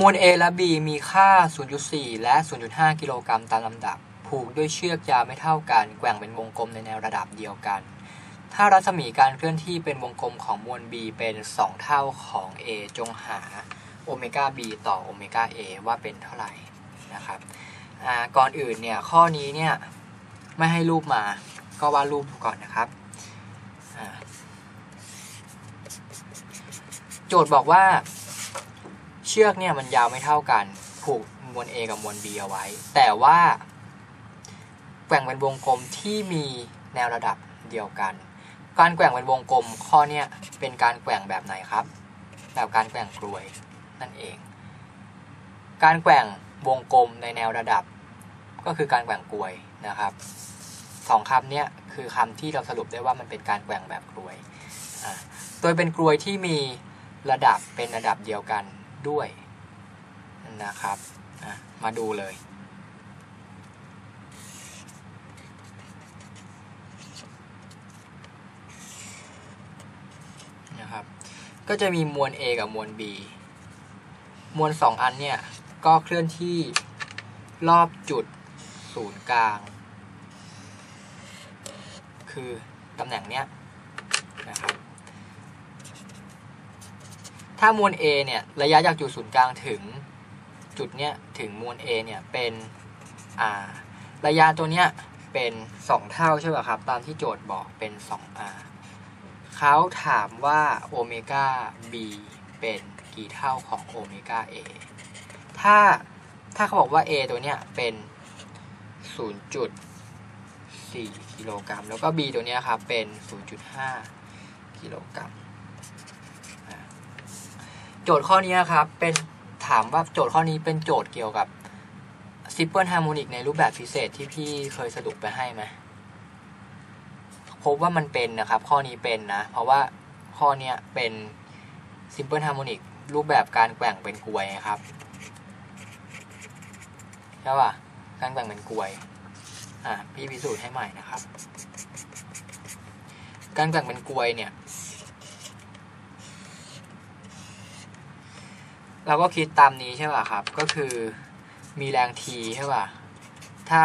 มวล A และ B มีค่า 0.4 และ 0.5 กิโลกรัมตามลำดับ ผูกด้วยเชือกยาวไม่เท่ากัน แกว่งเป็นวงกลมในแนวระดับเดียวกัน ถ้ารัศมีการเคลื่อนที่เป็นวงกลมของมวล B เป็น 2 เท่าของ A จงหาโอเมก้า B ต่อโอเมก้า A ว่าเป็นเท่าไหร่นะครับก่อนอื่นเนี่ยข้อนี้เนี่ยไม่ให้รูปมาก็วาดรูปก่อนนะครับ โจทย์บอกว่า ชือกเนี่ยมันยาวไม่เท่ากัน ผูกมวล A กับมวล B เอาไว้ แต่ว่าแกว่งเป็นวงกลมที่มีแนวระดับเดียวกัน การแกว่งเป็นวงกลมข้อเนี้ยเป็นการแกว่งแบบไหนครับ แบบการแกว่งกลวยนั่นเอง การแกว่งวงกลมในแนวระดับ ก็คือการแกว่งกลวยนะครับสองคำเนี้ยคือคำที่เราสรุปได้ว่ามันเป็นการแกว่งแบบกลวย โดยเป็นกลวยที่มีระดับเป็นระดับเดียวกัน ด้วยนะครับมาดูเลยนะครับก็จะมีมวล A กับมวล B มวลสองอันเนี่ย ก็เคลื่อนที่รอบจุดศูนย์กลาง คือตำแหน่งเนี้ยนะครับ ถ้ามวล A เนี่ยระยะจากจุดศูนย์กลางถึงจุดเนี้ยถึงมวล A เนี่ยเป็น r ระยะตัวเนี้ยเป็น 2 เท่าใช่ป่ะครับ ตามที่โจทย์บอกเป็น 2r เขาถามว่าโอเมก้า b เป็นกี่เท่าของโอเมก้า a ถ้าถ้าเขาบอกว่า a ตัวเนี้ยเป็น 0.4 กิโลกรัม แล้วก็ b ตัวเนี้ยครับเป็น 0.5 กิโลกรัม โจทย์ข้อนี้ครับเป็นถามว่าโจทย์ข้อนี้เป็นโจทย์เกี่ยวกับซิปเปิลฮาร์โมนิกในรูปแบบพิเศษที่พี่เคยสรุปไปให้ไหมพบว่ามันเป็นนะครับ ข้อนี้เป็นนะ เพราะว่าข้อนี้เป็น simple harmonic รูปแบบการแกว่งเป็นกลวยครับใช่ป่ะการแกว่งเป็นกลวยอะพี่พิสูจน์ให้ใหม่นะครับ การแกว่งเป็นกลวยเนี่ย เราก็คิดตามนี้ใช่ป่ะครับ ก็คือมีแรง t ใช่ป่ะ ถ้า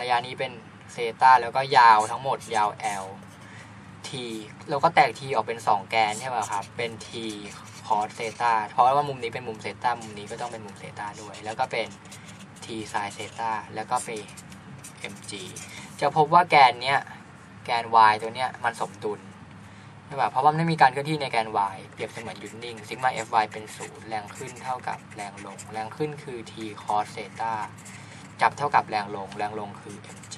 ระยะนี้เป็นเซตาแล้วก็ยาวทั้งหมดยาว l t เราก็แตก t ออกเป็น 2 แกนใช่ป่ะครับ เป็น t cos เซตาเพราะว่ามุมนี้เป็นมุมเซตามุมนี้ก็ต้องเป็นมุมเซตาด้วย แล้วก็เป็น t sin เซตาแล้วก็ไป mg จะพบว่าแกนเนี้ยแกน y ตัวเนี้ยมันสมดุล ใช่ป่ะเพราะว่ามันไม่มีการเคลื่อนที่ในแกน y เปรียบเสมือนหยุดนิ่งซิกมา fy เป็นศูนย์แรงขึ้นเท่ากับแรงลง แรงขึ้นคือ t cos เซตาจับเท่ากับแรงลง แรงลงคือ mg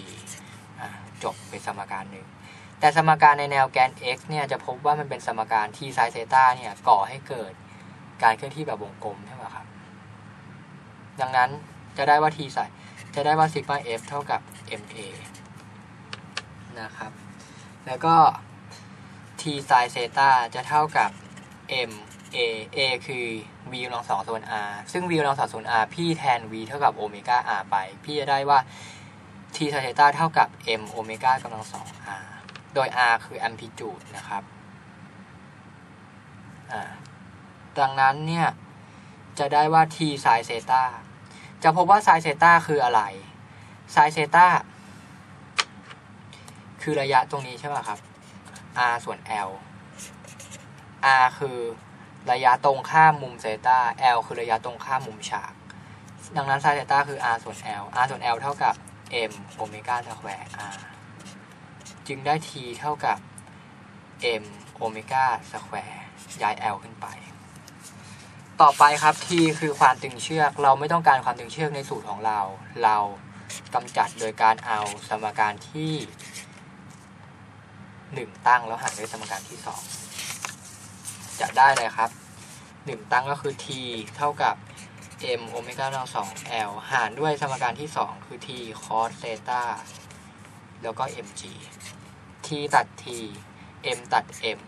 อจบเป็นสมการหนึ่ง แต่สมการในแนวแกน x เนี่ยจะพบว่ามันเป็นสมการ t sin เซตาเนี่ยก่อให้เกิดการเคลื่อนที่แบบวงกลมใช่ไหมครับ ดังนั้นจะได้ว่า t ใส่จะได้ว่าซิกมา f เท่ากับ ma นะครับ แล้วก็ t sin เซตาจะเท่ากับ m a a คือ v กำลังสองส่วน r ซึ่ง v กำลังสองส่วน r พี่แทน v เท่ากับโอเมก้า r ไป พี่จะได้ว่า t sin เซตาเท่ากับ m โอเมก้ากำลังสอง r โดย r คือ amplitude นะครับดังนั้นเนี่ย จะได้ว่า t sin เซตาจะพบว่า sin เซตาคืออะไร sin เซตาคือระยะตรงนี้ใช่ไหมครับ r ส่วน l r คือระยะตรงข้ามมุมเซตา l คือระยะตรงข้ามมุมฉาก ดังนั้น sin เซตาคือ r ส่วน l r ส่วน l เท่ากับ m โอเมก้าสแควร์ r จึงได้ t เท่ากับ m โอเมก้าสแควร์ย้าย l ขึ้นไป ต่อไปครับ t คือความตึงเชือก เราไม่ต้องการความตึงเชือกในสูตรของเรา เรากำจัดโดยการเอาสมการที่ 1 ตั้งแล้วหารด้วยสมการที่ 2 จะได้เลยครับ 1 ตั้งก็คือ t เท่ากับ m โอเมก้ากำลังสอง l หารด้วยสมการที่ 2 คือ t cos เซตาแล้วก็ mg t ตัด t m ตัด m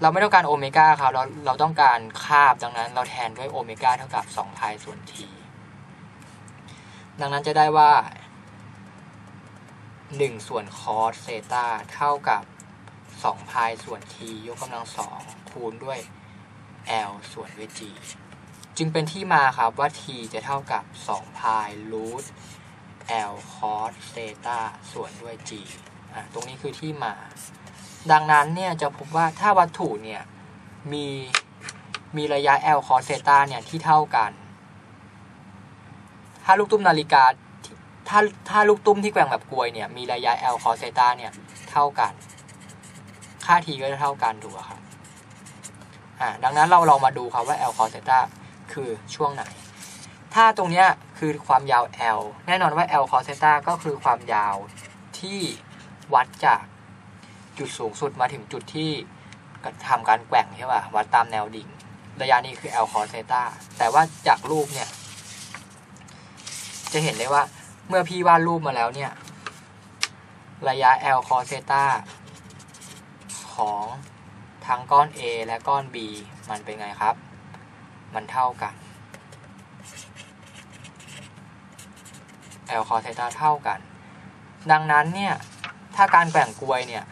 เราไม่ต้องการโอเมก้าครับเราเราต้องการคาบดังนั้นเราแทนด้วยโอเมก้าเท่ากับ2พายส่วน t ดังนั้นจะได้ว่า 1 ส่วน cos เซตาเท่ากับ 2 พายส่วน t ยกกำลังสองคูณด้วย L ส่วนด้วย G จึงเป็นที่มาครับว่า T จะเท่ากับ 2 พายรูท L cos เซตาส่วนด้วย G อะตรงนี้คือที่มา ดังนั้นเนี่ยจะพบว่าถ้าวัตถุเนี่ยมีมีระยะ L cos เซตาเนี่ยที่เท่ากัน ถ้าลูกตุ้มนาฬิกา ถ้าถ้าลูกตุ้มที่แกว่งแบบกลวยเนี่ย มีระยะ L cos เซตาเนี่ย เท่ากัน ค่า T ก็จะเท่ากันถูกครับ อ่า ดังนั้นเราลองมาดูครับว่า L cos เซตาคือช่วงไหน ถ้าตรงเนี้ยคือความยาว L แน่นอนว่า L cos เซตาก็คือความยาวที่วัดจากจุดสูงสุดมาถึงจุดที่ทำการแกว่งใช่ป่ะ วัดตามแนวดิ่ง ระยะนี้คือ L cos เซตาแต่ว่าจากรูปเนี่ย จะเห็นได้ว่า เมื่อพี่วาดรูปมาแล้วเนี่ย ระยะ L cos เซตาของทั้งก้อน A และก้อน B มันเป็นไงครับ มันเท่ากัน L cos เซตาเท่ากัน ดังนั้นเนี่ย ถ้าการแกว่งกลวยเนี่ย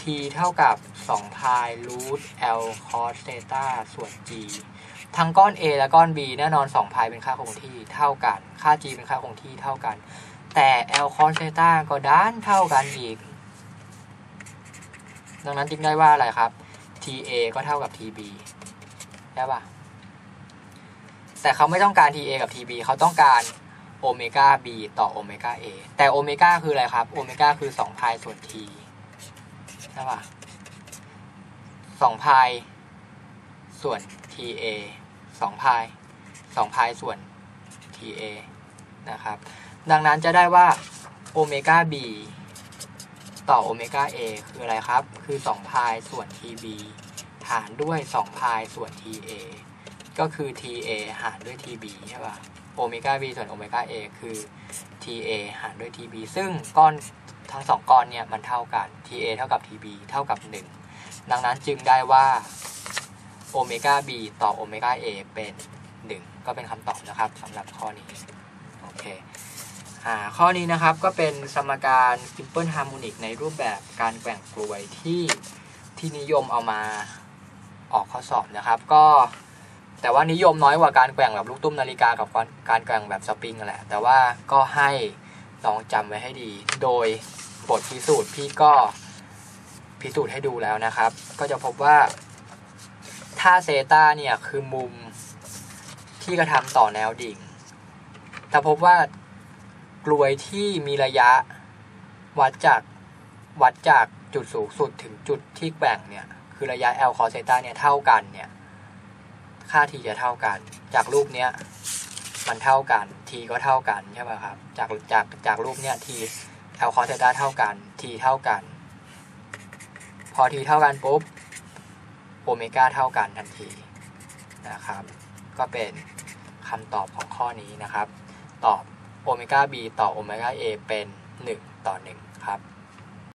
T เท่ากับ2พายรูท L cos เซตาส่วน G ทั้งก้อน A และก้อน B แน่นอน2พายเป็นค่าคงที่เท่ากัน ค่า G เป็นค่าคงที่เท่ากัน แต่ L cos เซตาก็ด้านเท่ากันอีก ดังนั้นจึงได้ว่าอะไรครับ TA ก็เท่ากับ TB ใช่ปะแต่เขาไม่ต้องการ TA กับ TB เขาต้องการโอเมก้า B ต่อโอเมก้า A แต่โอเมก้าคืออะไรครับ โอเมก้าคือ2พายส่วน T ใช่ปะ2พายส่วน TA 2พาย2พายส่วน TA นะครับ ดังนั้นจะได้ว่าโอเมก้า B ต่อโอเมก้า A คืออะไรครับ คือ2พายส่วน TB หารด้วย2พายส่วน TA ก็คือ TA หารด้วย TB ใช่ป่ะโอเมก้า B ส่วนโอเมก้า A คือ TA หารด้วย TB ซึ่งก้อนทั้งสองก้อนเนี่ยมันเท่ากัน TA เท่ากับ TB เท่ากับ 1 ดังนั้นจึงได้ว่า โอเมก้า B ต่อโอเมก้า A เป็น 1 ก็เป็นคำตอบนะครับสำหรับข้อนี้โอเคอ่าข้อนี้นะครับก็เป็นสมการ simple harmonic ในรูปแบบการแกว่งกลวยที่ที่นิยมเอามาออกข้อสอบนะครับ ก็แต่ว่านิยมน้อยกว่าการแกว่งแบบลูกตุ้มนาฬิกากับการแกว่งแบบสปริงแหละ แต่ว่าก็ให้ลองจำไว้ให้ดี โดยบทพิสูจน์พี่ก็พิสูจน์ให้ดูแล้วนะครับ ก็จะพบว่า ถ้าเซตาเนี่ยคือมุมที่กระทำต่อแนวดิ่งแต่พบว่ากลวยที่มีระยะวัดจากวัดจากจุดสูงสุดถึงจุดที่แกว่งเนี่ย คือระยะ L cos เซตาเนี่ยเท่ากันเนี่ย ค่า t จะเท่ากัน จากรูปเนี้ยมันเท่ากัน t ก็เท่ากันใช่ไหมครับ จากจากจากรูปเนี้ย t L cos เซตาเท่ากัน t เท่ากัน พอ t เท่ากันปุ๊บ โอเมก้าเท่ากันทันทีนะครับ ก็เป็นคำตอบของข้อนี้นะครับ ตอบโอเมก้า b ต่อโอเมก้า a เป็น 1 ต่อ 1